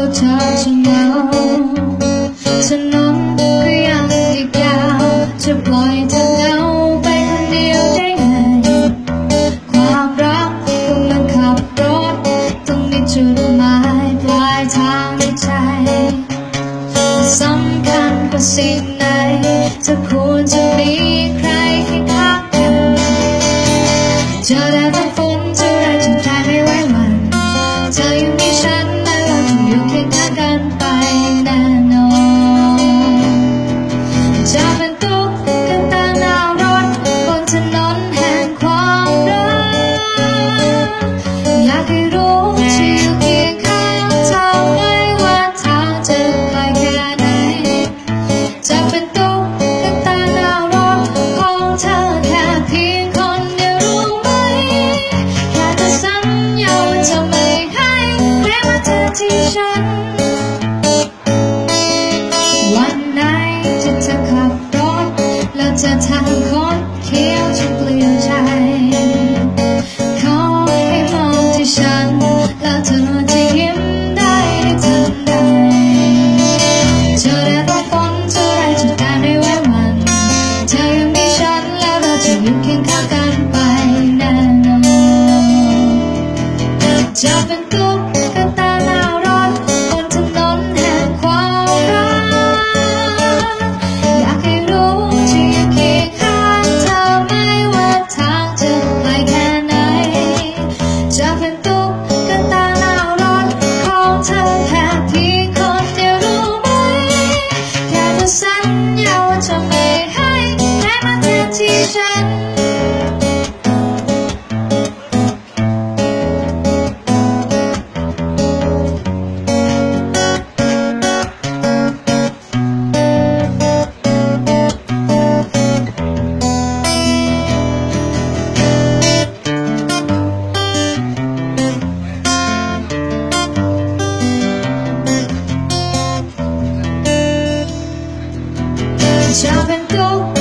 ก็เธอจะเหงาจะนนก็ยังอีกยาวจะปล่อยเธอเหงาไปคนเดียวได้ไง ความรักก็เหมืนขับรถต้องมีจุดหมายปลายทางในใจสำคัญกว่าสิ่งไหนเธควรจะมีใครให้พักกันเจอไต่ฝนจะ ที่ฉั Trở.